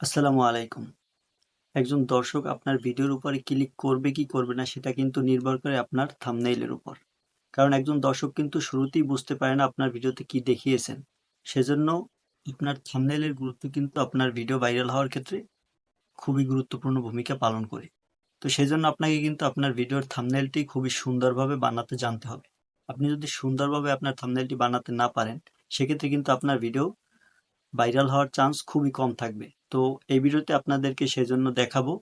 আসসালামু আলাইকুম। একজন দর্শক আপনার ভিডিওর উপরে ক্লিক করবে কি করবে না সেটা কিন্তু নির্ভর করে আপনার থাম্বনেইলের উপর। কারণ একজন দর্শক কিন্তু শুরুতেই বুঝতে পারে না আপনার ভিডিওতে কি দেখিয়েছেন। সেজন্য আপনার থাম্বনেইলের গুরুত্ব কিন্তু আপনার ভিডিও ভাইরাল হওয়ার ক্ষেত্রে খুবই গুরুত্বপূর্ণ ভূমিকা পালন করে। তো সেজন্য আপনাকে কিন্তু আপনার ভিডিওর থাম্বনেইলটি খুবই সুন্দরভাবে বানাতে জানতে হবে। আপনি যদি সুন্দরভাবে আপনার থাম্বনেইলটি বানাতে না পারেন, সেক্ষেত্রে কিন্তু আপনার ভিডিও ভাইরাল হওয়ার চান্স খুবই কম থাকবে। তো এই ভিডিওতে আপনাদেরকে সেজন্য দেখাবো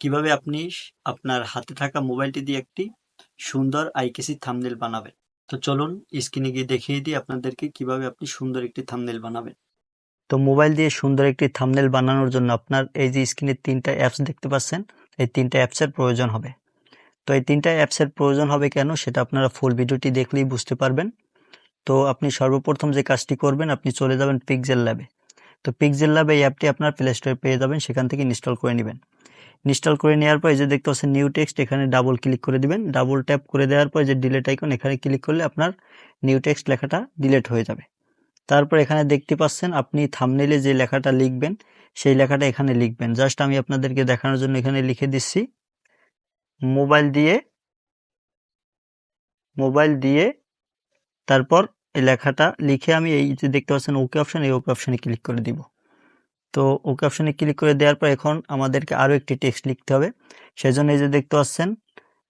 কীভাবে আপনি আপনার হাতে থাকা মোবাইলটি দিয়ে একটি সুন্দর আইকেসি থামনেল বানাবেন। তো চলুন স্ক্রিনে গিয়ে দেখিয়ে দিই আপনাদেরকে কীভাবে আপনি সুন্দর একটি থামনেল বানাবেন। তো মোবাইল দিয়ে সুন্দর একটি থামনেল বানানোর জন্য আপনার এই যে স্ক্রিনে তিনটা অ্যাপস দেখতে পাচ্ছেন, এই তিনটা অ্যাপসের প্রয়োজন হবে। তো এই তিনটা অ্যাপসের প্রয়োজন হবে কেন সেটা আপনারা ফুল ভিডিওটি দেখলেই বুঝতে পারবেন। তো আপনি সর্বপ্রথম যে কাজটি করবেন, আপনি চলে যাবেন পিক্সেল ল্যাবে তো পিক্সেল ল্যাব এই অ্যাপটি আপনার প্লে স্টোরে পেয়ে যাবেন, সেখান থেকে ইনস্টল করে নেবেন। ইনস্টল করে নেওয়ার পর যে দেখতে পাচ্ছেন নিউ টেক্সট এখানে ডাবল ক্লিক করে দিবেন। ডাবল ট্যাপ করে দেওয়ার পর যে ডিলেট আইকন এখানে ক্লিক করলে আপনার নিউ টেক্সট লেখাটা ডিলেট হয়ে যাবে। তারপর এখানে দেখতে পাচ্ছেন আপনি থামনেলে যে লেখাটা লিখবেন, সেই লেখাটা এখানে লিখবেন। জাস্ট আমি আপনাদেরকে দেখানোর জন্য এখানে লিখে দিচ্ছি। মোবাইল দিয়ে মোবাইল দিয়ে তারপর এই লেখাটা লিখে আমি এই যে দেখতে পাচ্ছেন ওকে অপশন এই ওকে অপশনে ক্লিক করে দিব। তো ওকে অপশনে ক্লিক করে দেওয়ার পর এখন আমাদেরকে আরও একটি টেক্সট লিখতে হবে। সেজন্য এই যে দেখতে পাচ্ছেন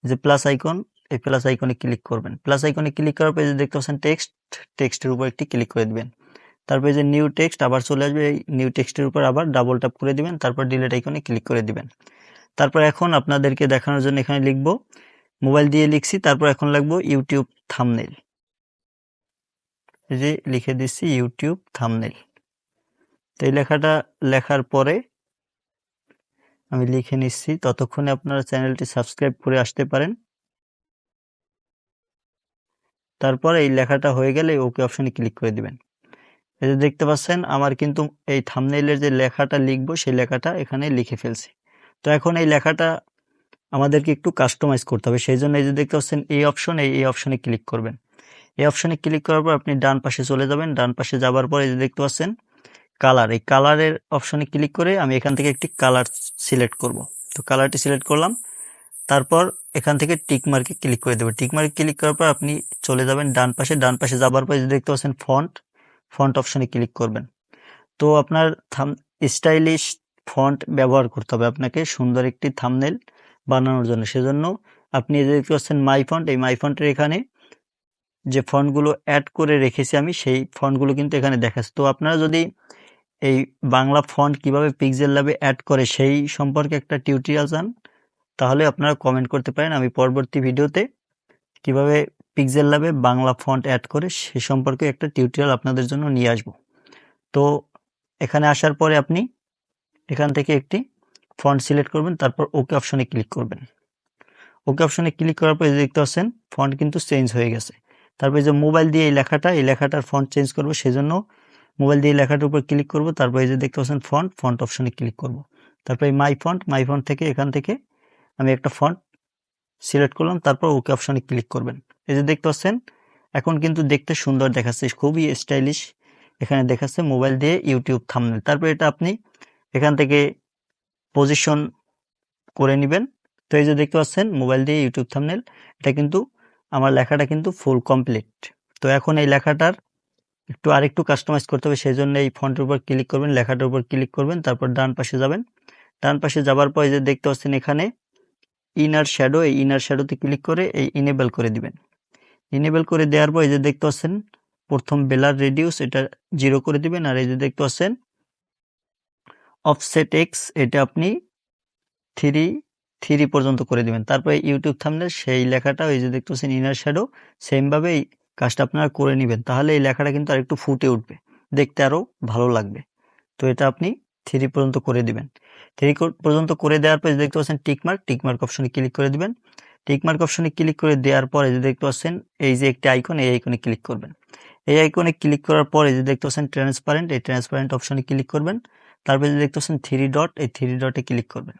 যে প্লাস আইকন এই প্লাস আইকনে ক্লিক করবেন। প্লাস আইকনে ক্লিক করার পর যে দেখতে পাচ্ছেন টেক্সট টেক্সটের উপর একটি ক্লিক করে দেবেন। তারপরে যে নিউ টেক্সট আবার চলে আসবে, এই নিউ টেক্সটের উপর আবার ডাবল ট্যাপ করে দিবেন, তারপর ডিলেট আইকনে ক্লিক করে দিবেন। তারপর এখন আপনাদেরকে দেখানোর জন্য এখানে লিখব মোবাইল দিয়ে লিখছি, তারপর এখন লিখব ইউটিউব থামনেল যে লিখে দিচ্ছি ইউটিউব থামনেল। তো এই লেখাটা লেখার পরে আমি লিখে নিচ্ছি। ততক্ষণে আপনারা চ্যানেলটি সাবস্ক্রাইব করে আসতে পারেন। তারপরে এই লেখাটা হয়ে গেলে ওকে অপশনে ক্লিক করে দিবেন। এই যে দেখতে পাচ্ছেন, আমার কিন্তু এই থামনেইলের যে লেখাটা লিখব, সেই লেখাটা এখানে লিখে ফেলছি। তো এখন এই লেখাটা আমাদেরকে একটু কাস্টমাইজ করতে হবে। সেই জন্য এই যে দেখতে পাচ্ছেন, এই অপশন, এই অপশনে ক্লিক করবেন। এই অপশনে ক্লিক করার পর আপনি ডান পাশে চলে যাবেন। ডান পাশে যাবার পর এই যে দেখতে পাচ্ছেন, কালার। এই কালারের অপশনে ক্লিক করে আমি এখান থেকে একটি কালার সিলেক্ট করব। তো কালারটি সিলেক্ট করলাম। তারপর এখান থেকে টিক মার্কে ক্লিক করে দেবো। টিক মার্কে ক্লিক করার পর আপনি চলে যাবেন ডান পাশে। ডান পাশে যাবার পর দেখতে পাচ্ছেন ফন্ট ফন্ট অপশনে ক্লিক করবেন। তো আপনার থাম, স্টাইলিশ ফন্ট ব্যবহার করতে হবে আপনাকে সুন্দর একটি থামনেল বানানোর জন্য। সেজন্য আপনি দেখতে পাচ্ছেন মাই ফন্ট, এই মাই ফন্টের এখানে যে ফন্টগুলো অ্যাড করে রেখেছি আমি, সেই ফন্টগুলো কিন্তু এখানে দেখাচ্ছে। তো আপনারা যদি এই বাংলা ফন্ট কীভাবে পিক্সেল ল্যাবে অ্যাড করে সেই সম্পর্কে একটা টিউটোরিয়াল চান, তাহলে আপনারা কমেন্ট করতে পারেন আমি পরবর্তী ভিডিওতে কীভাবে পিক্সেল ল্যাবে বাংলা ফন্ট অ্যাড করে সে সম্পর্কে একটা টিউটোরিয়াল আপনাদের জন্য নিয়ে আসব। তো এখানে আসার পরে আপনি এখান থেকে একটি ফন্ট সিলেক্ট করবেন, তারপর ওকে অপশনে ক্লিক করবেন। ওকে অপশনে ক্লিক করার পর দেখতে পাচ্ছেন ফন্ট কিন্তু চেঞ্জ হয়ে গেছে। তারপরে যে মোবাইল দিয়ে এই লেখাটা, এই লেখাটার ফন্ট চেঞ্জ করব সেজন্য মোবাইল দিয়ে লেখাটার উপর ক্লিক করব, তারপর এই যে দেখতে পাচ্ছেন ফন্ট ফন্ট অপশনে ক্লিক করব। তারপরে মাই ফন্ট মাই ফন্ট থেকে এখান থেকে আমি একটা ফন্ট সিলেক্ট করলাম, তারপর ওকে অপশনে ক্লিক করবেন। এই যে দেখতে পাচ্ছেন, এখন কিন্তু দেখতে সুন্দর দেখাচ্ছে, খুবই স্টাইলিশ এখানে দেখাচ্ছে মোবাইল দিয়ে ইউটিউব থামনেল তারপর এটা আপনি এখান থেকে পজিশন করে নেবেন। তো এই যে দেখতে পাচ্ছেন মোবাইল দিয়ে ইউটিউব থামনেল এটা কিন্তু আমার লেখাটা কিন্তু ফুল কমপ্লিট তো এখন এই লেখাটার একটু আরেকটু কাস্টমাইজ করতে হবে সেই জন্য এই ফন্টের উপর ক্লিক করবেন, লেখাটার উপর ক্লিক করবেন, তারপর ডান পাশে যাবেন। ডান পাশে যাবার পর যে দেখতে পাচ্ছেন এখানে ইনার শ্যাডো এই ইনার শ্যাডোতে ক্লিক করে এই ইনেবল করে দিবেন। ইনেবল করে দেওয়ার পর এই যে দেখতে পাচ্ছেন, প্রথম বেলার রেডিউস এটা জিরো করে দিবেন, আর এই যে দেখতে পাচ্ছেন অফসেট এক্স এটা আপনি থ্রি থ্রি পর্যন্ত করে দিবেন। তারপরে ইউটিউব থামলে সেই লেখাটা ওই যে দেখতে পাচ্ছেন ইনার শ্যাডো সেমভাবে এই কাজটা আপনারা করে নেবেন। তাহলে এই লেখাটা কিন্তু আরেকটু ফুটে উঠবে, দেখতে আরও ভালো লাগবে। তো এটা আপনি থ্রি পর্যন্ত করে দিবেন। থ্রি পর্যন্ত করে দেওয়ার পর দেখতে পাচ্ছেন টিকমার্ক টিকমার্ক অপশনে ক্লিক করে দিবেন। টিকমার্ক অপশনে ক্লিক করে দেওয়ার পরে যে দেখতে পাচ্ছেন, এই যে একটি আইকন এই আইকনে ক্লিক করবেন। এই আইকনে ক্লিক করার পরে যে দেখতে পাচ্ছেন ট্রান্সপারেন্ট এই ট্রান্সপারেন্ট অপশনে ক্লিক করবেন। তারপরে যে দেখতে পাচ্ছেন থ্রি ডট এই থ্রি ডটে ক্লিক করবেন।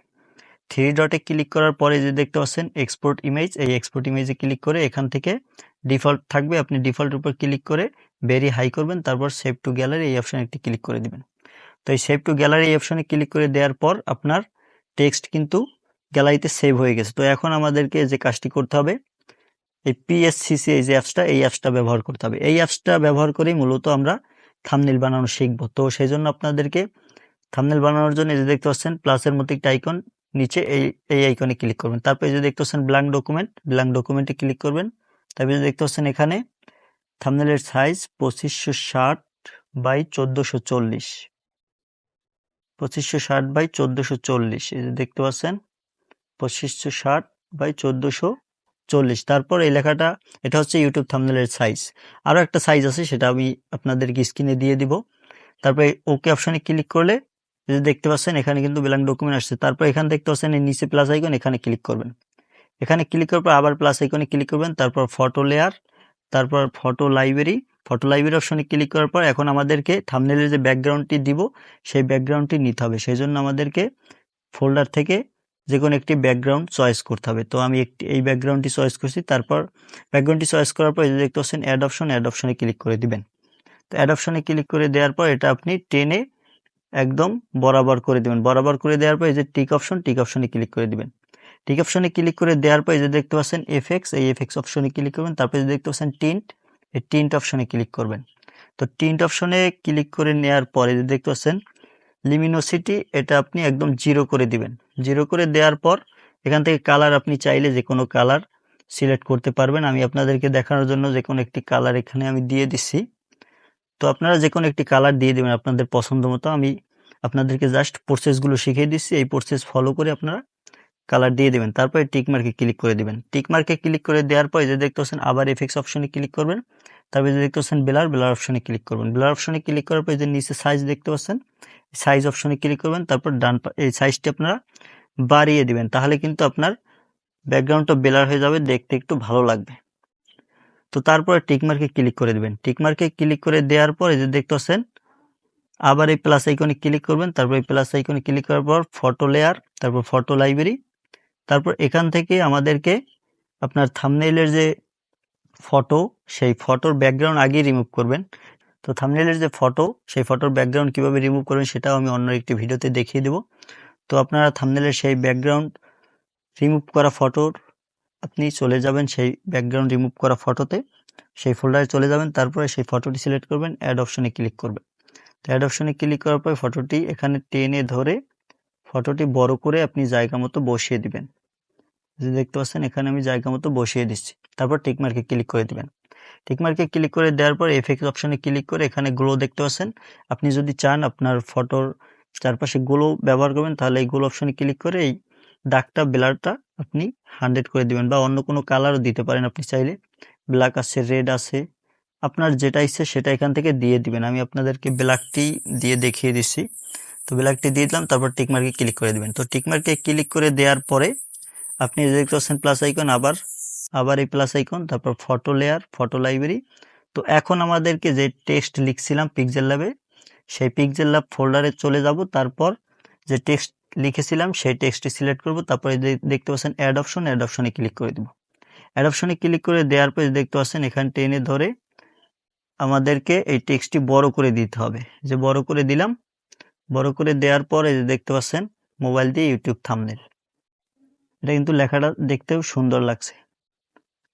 থ্রি ডটে ক্লিক করার পরে যে দেখতে পাচ্ছেন এক্সপোর্ট ইমেজ এই এক্সপোর্ট ইমেজে ক্লিক করে এখান থেকে ডিফল্ট থাকবে, আপনি ডিফল্টের উপর ক্লিক করে ভেরি হাই করবেন, তারপর সেভ টু গ্যালারি এই অপশানে একটি ক্লিক করে দিবেন। তো এই সেভ টু গ্যালারি এই অপশানে ক্লিক করে দেওয়ার পর আপনার টেক্সট কিন্তু গ্যালারিতে সেভ হয়ে গেছে। তো এখন আমাদেরকে যে কাজটি করতে হবে, এই পিএসসিসি এই যে অ্যাপসটা এই অ্যাপসটা ব্যবহার করতে হবে। এই অ্যাপসটা ব্যবহার করেই মূলত আমরা থামনেল বানানো শিখব। তো সেই জন্য আপনাদেরকে থামনেল বানানোর জন্য যে দেখতে পাচ্ছেন প্লাসের মতো একটা আইকন নিচে এই এই আইকনে ক্লিক করবেন। তারপর যদি দেখতে পাচ্ছেন ব্ল্যাঙ্ক ডকুমেন্ট ব্ল্যাঙ্ক ডকুমেন্টে ক্লিক করবেন। তারপরে যদি দেখতে পাচ্ছেন এখানে থামনেলের সাইজ পঁচিশশো ষাট বাই চোদ্দোশো চল্লিশ। পঁচিশশো ষাট বাই চোদ্দোশো চল্লিশ। এই যে দেখতে পাচ্ছেন, পঁচিশশো ষাট বাই চোদ্দোশো চল্লিশ। তারপর এই লেখাটা, এটা হচ্ছে ইউটিউব থামনেলের সাইজ আরও একটা সাইজ আছে, সেটা আমি আপনাদেরকে স্ক্রিনে দিয়ে দিব। তারপরে ওকে অপশানে ক্লিক করলে যে দেখতে পাচ্ছেন, এখানে কিন্তু ব্ল্যাঙ্ক ডকুমেন্ট আসছে। তারপর এখানে দেখতে পাচ্ছেন, এই নিচে প্লাস আইকন এখানে ক্লিক করবেন। এখানে ক্লিক করার পর আবার প্লাস আইকনে ক্লিক করবেন। তারপর ফটো লেয়ার তারপর ফটো লাইব্রেরি ফটো লাইব্রেরি অপশনে ক্লিক করার পর এখন আমাদেরকে থামনেলের যে ব্যাকগ্রাউন্ডটি দিব, সেই ব্যাকগ্রাউন্ডটি নিতে হবে। সেই জন্য আমাদেরকে ফোল্ডার থেকে যে কোনো একটি ব্যাকগ্রাউন্ড চয়েস করতে হবে। তো আমি একটি, এই ব্যাকগ্রাউন্ডটি চয়েস করছি। তারপর ব্যাকগ্রাউন্ডটি চয়েস করার পর দেখতে পাচ্ছেন অ্যাড অপশন অ্যাড অপশনে ক্লিক করে দিবেন। তো অ্যাড অপশনে ক্লিক করে দেওয়ার পর এটা আপনি টেনে একদম বরাবর করে দিবেন। বরাবর করে দেওয়ার পর এই যে টিক অপশন টিক অপশনে ক্লিক করে দিবেন। টিক অপশনে ক্লিক করে দেওয়ার পর এই যে দেখতে পাচ্ছেন এফএক্স এই এফএক্স অপশনে ক্লিক করবেন। তারপর যে দেখতে পাচ্ছেন টিন্ট এই টিন্ট অপশনে ক্লিক করবেন। তো টিন্ট অপশনে ক্লিক করে নেওয়ার পরে যে দেখতে পাচ্ছেন লিমিনোসিটি এটা আপনি একদম জিরো করে দিবেন। জিরো করে দেওয়ার পর এখান থেকে কালার আপনি চাইলে যে কোনো কালার সিলেক্ট করতে পারবেন। আমি আপনাদেরকে দেখানোর জন্য যে কোনো একটি কালার এখানে আমি দিয়ে দিচ্ছি তো আপনারা যে কোনো একটি কালার দিয়ে দেবেন আপনাদের পছন্দ মতো। আমি আপনাদেরকে জাস্ট প্রসেসগুলো শিখিয়ে দিচ্ছি। এই প্রসেস ফলো করে আপনারা কালার দিয়ে দেবেন। তারপরে টিকমার্কে ক্লিক করে দেবেন। টিকমার্কে ক্লিক করে দেওয়ার পরে যে দেখতে পাচ্ছেন, আবার এফএক্স অপশনে ক্লিক করবেন। তারপরে যে দেখতে পাচ্ছেন বেলার ব্লার অপশনে ক্লিক করবেন। ব্লার অপশনে ক্লিক করার পর যে নিচে সাইজ দেখতে পাচ্ছেন সাইজ অপশনে ক্লিক করবেন। তারপর ডান এই সাইজটি আপনারা বাড়িয়ে দিবেন। তাহলে কিন্তু আপনার ব্যাকগ্রাউন্ডটা বেলার হয়ে যাবে, দেখতে একটু ভালো লাগবে। তো তারপরে টিকমার্কে ক্লিক করে দেবেন। টিকমার্কে ক্লিক করে দেওয়ার পর যে দেখতে পাচ্ছেন আবার এই প্লাস আইকনে ক্লিক করবেন। তারপর এই প্লাস আইকনে ক্লিক করার পর ফটো লেয়ার তারপর ফটো লাইব্রেরি তারপর এখান থেকে আমাদেরকে আপনার থামনেইলের যে ফটো সেই ফটোর ব্যাকগ্রাউন্ড আগেই রিমুভ করবেন। তো থামনেইলের যে ফটো সেই ফটোর ব্যাকগ্রাউন্ড কীভাবে রিমুভ করবেন সেটাও আমি অন্য একটি ভিডিওতে দেখিয়ে দেব। তো আপনারা থামনেলের সেই ব্যাকগ্রাউন্ড রিমুভ করা ফটোর আপনি চলে যাবেন সেই ব্যাকগ্রাউন্ড রিমুভ করা ফটোতে সেই ফোল্ডারে চলে যাবেন, তারপরে সেই ফটোটি সিলেক্ট করবেন অ্যাড অপশনে ক্লিক করবেন। তো অ্যাড অপশনে ক্লিক করার পরে ফটোটি এখানে টেনে ধরে ফটোটি বড় করে আপনি জায়গা মতো বসিয়ে দিবেন। যে দেখতে পাচ্ছেন, এখানে আমি জায়গা মতো বসিয়ে দিচ্ছি। তারপর টিকমার্কে ক্লিক করে দিবেন। টিকমার্কে ক্লিক করে দেওয়ার পর এফেক্ট অপশনে ক্লিক করে এখানে গ্লো দেখতে পাচ্ছেন। আপনি যদি চান আপনার ফটোর চারপাশে গ্লো ব্যবহার করবেন, তাহলে এই গ্লো অপশনে ক্লিক করে এই দাগটা, ব্লারটা আপনি হান্ড্রেড করে দিবেন বা অন্য কোনো কালারও দিতে পারেন আপনি চাইলে। ব্ল্যাক আছে রেড আছে, আপনার যেটা ইচ্ছে সেটা এখান থেকে দিয়ে দিবেন। আমি আপনাদেরকে ব্ল্যাকটি দিয়ে দেখিয়ে দিচ্ছি। তো ব্ল্যাকটি দিয়ে দিলাম, তারপর টিকমার্কে ক্লিক করে দিবেন। তো টিকমার্কে ক্লিক করে দেওয়ার পরে আপনি দেখতে পাচ্ছেন প্লাস আইকন আবার আবার এই প্লাস আইকন তারপর ফটো লেয়ার ফটো লাইব্রেরি তো এখন আমাদেরকে যে টেক্সট লিখছিলাম পিকজেল ল্যাবে সেই পিকজেল ল্যাব ফোল্ডারে চলে যাব। তারপর যে টেক্সট লিখেছিলাম, সেই টেক্সটটি সিলেক্ট করব, তারপরে দেখতে পাচ্ছেন অ্যাড অপশন অ্যাড অপশনে ক্লিক করে দেব। অ্যাড অপশনে ক্লিক করে দেওয়ার পর দেখতে পাচ্ছেন এখানে টেনে ধরে আমাদেরকে এই টেক্সটটি বড় করে দিতে হবে। যে বড় করে দিলাম, বড় করে দেওয়ার পরে দেখতে পাচ্ছেন মোবাইল দিয়ে ইউটিউব থামনেল এটা কিন্তু লেখাটা দেখতেও সুন্দর লাগছে।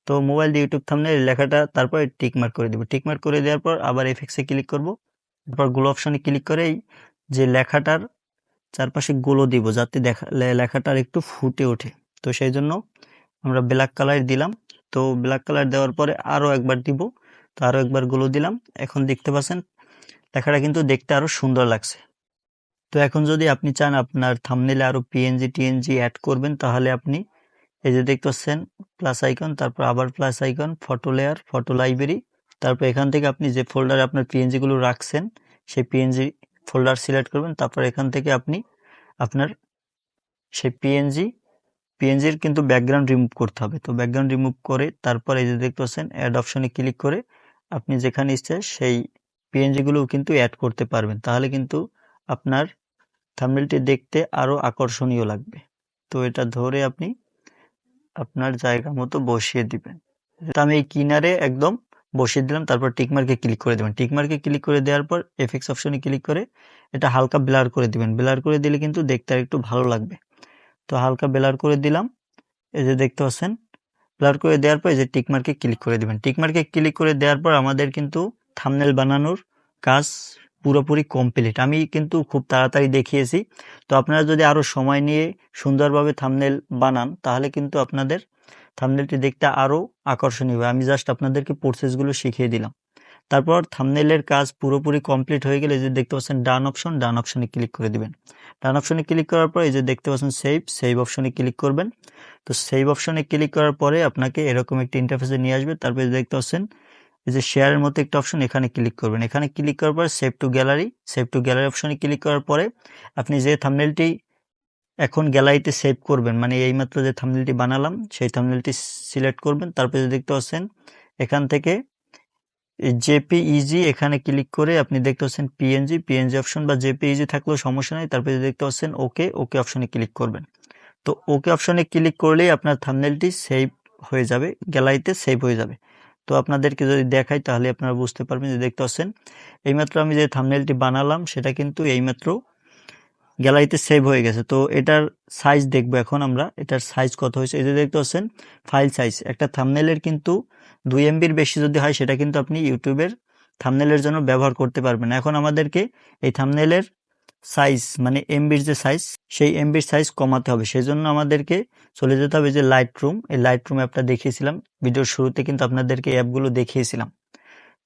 তো মোবাইল দিয়ে ইউটিউব থামনেল লেখাটা তারপরে টিকমার্ক করে দেবো। টিকমার্ক করে দেওয়ার পর আবার এফেক্সে ক্লিক করব। তারপরগুলো অপশনে ক্লিক করে যে লেখাটার চারপাশে গুলো দিব যাতে দেখা লেখাটার একটু ফুটে ওঠে। তো সেই জন্য আমরা ব্ল্যাক কালার দিলাম। তো ব্ল্যাক কালার দেওয়ার পরে আরও একবার দিব। তো আরও একবারগুলো দিলাম। এখন দেখতে পাচ্ছেন, লেখাটা কিন্তু দেখতে আরও সুন্দর লাগছে। তো এখন যদি আপনি চান আপনার থামনেলে আরও পিএনজি টিএনজি অ্যাড করবেন, তাহলে আপনি এই যে দেখতে পাচ্ছেন প্লাস আইকন তারপর আবার plus icon photo layer photo library তারপর এখান থেকে আপনি যে ফোল্ডারে আপনার পিএনজিগুলো রাখছেন, সেই পিএনজি ফোল্ডার সিলেক্ট করবেন, তারপর এখান থেকে আপনি আপনার সেই পিএনজি পিএনজির কিন্তু ব্যাকগ্রাউন্ড রিমুভ করতে হবে। তো ব্যাকগ্রাউন্ড রিমুভ করে তারপর এই যে দেখতে পাচ্ছেন অ্যাড অপশনে ক্লিক করে আপনি যেখানে ইচ্ছে সেই পিএনজিগুলোও কিন্তু অ্যাড করতে পারবেন। তাহলে কিন্তু আপনার থাম্বনেলটি দেখতে আরও আকর্ষণীয় লাগবে। তো এটা ধরে আপনি আপনার জায়গা মতো বসিয়ে দিবেন। আমি এই কিনারে একদম বসিয়ে দিলাম, তারপর টিকমার্কে ক্লিক করে দেবেন। টিকমার্কে ক্লিক করে দেওয়ার পর এফএক্স অপশনে ক্লিক করে এটা হালকা ব্লার করে দিবেন। ব্লার করে দিলে কিন্তু দেখতে আর একটু ভালো লাগবে। তো হালকা ব্লার করে দিলাম। এই যে দেখতে পাচ্ছেন ব্লার করে দেওয়ার পর এই যে টিকমার্কে ক্লিক করে দিবেন। টিকমার্কে ক্লিক করে দেওয়ার পর আমাদের কিন্তু থামনেল বানানোর কাজ পুরোপুরি কমপ্লিট আমি কিন্তু খুব তাড়াতাড়ি দেখিয়েছি। তো আপনারা যদি আরও সময় নিয়ে সুন্দরভাবে থামনেল বানান, তাহলে কিন্তু আপনাদের থামনেলটি দেখতে আরও আকর্ষণীয় হবে আমি জাস্ট আপনাদেরকে প্রসেসগুলো শিখিয়ে দিলাম। তারপর থামনেলের কাজ পুরোপুরি কমপ্লিট হয়ে গেলে এই যে দেখতে পাচ্ছেন ডান অপশন ডান অপশনে ক্লিক করে দিবেন। ডান অপশনে ক্লিক করার পর এই যে দেখতে পাচ্ছেন সেভ সেভ অপশনে ক্লিক করবেন। তো সেভ অপশনে ক্লিক করার পরে আপনাকে এরকম একটি ইন্টারফেসে নিয়ে আসবে। তারপরে দেখতে পাচ্ছেন এই যে শেয়ারের মতো একটা অপশন এখানে ক্লিক করবেন। এখানে ক্লিক করার পর save to gallery save to gallery অপশনে ক্লিক করার পরে আপনি যে থামনেলটি এখন গ্যালারিতে সেভ করবেন। মানে এইমাত্র যে থামনেলটি বানালাম, সেই থামনেলটি সিলেক্ট করবেন। তারপরে যে দেখতে পাচ্ছেন, এখান থেকে জেপি ইজি এখানে ক্লিক করে আপনি দেখতে পাচ্ছেন পিএনজি। পিএনজি অপশন বা জেপিইজি থাকলেও সমস্যা নেই। তারপরে দেখতে পাচ্ছেন ওকে ওকে অপশনে ক্লিক করবেন। তো ওকে অপশনে ক্লিক করলেই আপনার থামনেলটি সেভ হয়ে যাবে, গ্যালারিতে সেভ হয়ে যাবে। তো আপনাদেরকে যদি দেখাই, তাহলে আপনারা বুঝতে পারবেন যে দেখতে পাচ্ছেন, এইমাত্র আমি যে থামনেলটি বানালাম, সেটা কিন্তু এইমাত্র গ্যালারিতে সেভ হয়ে গেছে। তো এটার সাইজ দেখব এখন আমরা। এটার সাইজ কত হয়েছে? এই যে দেখতে পাচ্ছেন ফাইল সাইজ একটা থামনেলের কিন্তু দুই এমবির বেশি যদি হয়, সেটা কিন্তু আপনি ইউটিউবের থামনেলের জন্য ব্যবহার করতে পারবেন। এখন আমাদেরকে এই থামনেলের সাইজ মানে এমবির যে সাইজ সেই এমবির সাইজ কমাতে হবে। সেই জন্য আমাদেরকে চলে যেতে হবে যে লাইট রুম এই লাইট রুম অ্যাপটা দেখিয়েছিলাম। ভিডিওর শুরুতে কিন্তু আপনাদেরকে অ্যাপগুলো দেখিয়েছিলাম।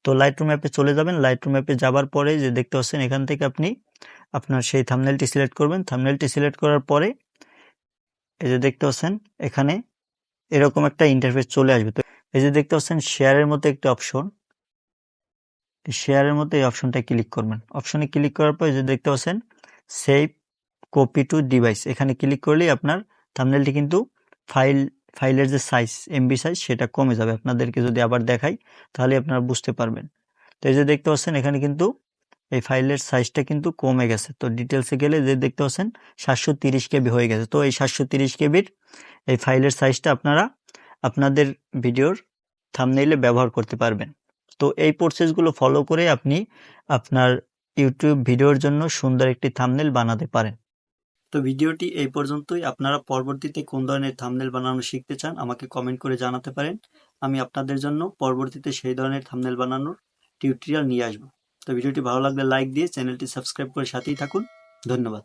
তো লাইট রুম অ্যাপে চলে যাবেন। লাইট রুম অ্যাপে যাবার পরে যে দেখতে পাচ্ছেন, এখান থেকে আপনি আপনার সেই থামনেলটি সিলেক্ট করবেন। থামনেলটি সিলেক্ট করার পরে এই যে দেখতে পাচ্ছেন, এখানে এরকম একটা ইন্টারফেস চলে আসবে। তো এই যে দেখতে পাচ্ছেন শেয়ারের মতো একটা অপশন শেয়ারের মতো এই অপশনটা ক্লিক করবেন। অপশনে ক্লিক করার পর এই যে দেখতে পাচ্ছেন সেভ কপি টু ডিভাইস এখানে ক্লিক করলেই আপনার থামনেলটি কিন্তু ফাইল ফাইলের যে সাইজ এমবি সাইজ সেটা কমে যাবে। আপনাদেরকে যদি আবার দেখাই, তাহলে আপনারা বুঝতে পারবেন। তো এই যে দেখতে পাচ্ছেন, এখানে কিন্তু এই ফাইলের সাইজটা কিন্তু কমে গেছে। তো ডিটেলসে গেলে যে দেখতে পাচ্ছেন, সাতশো তিরিশ কেবি হয়ে গেছে। তো এই সাতশো তিরিশ কেবির এই ফাইলের সাইজটা আপনারা আপনাদের ভিডিওর থামনেইলে ব্যবহার করতে পারবেন। তো এই প্রসেসগুলো ফলো করে আপনি আপনার ইউটিউব ভিডিওর জন্য সুন্দর একটি থামনেল বানাতে পারেন। তো ভিডিওটি এই পর্যন্তই। আপনারা পরবর্তীতে কোন ধরনের থামনেল বানানো শিখতে চান আমাকে কমেন্ট করে জানাতে পারেন। আমি আপনাদের জন্য পরবর্তীতে সেই ধরনের থামনেল বানানোর টিউটোরিয়াল নিয়ে আসব। তো ভিডিওটি ভালো লাগলে লাইক দিয়ে চ্যানেলটি সাবস্ক্রাইব করে সাথেই থাকুন। ধন্যবাদ।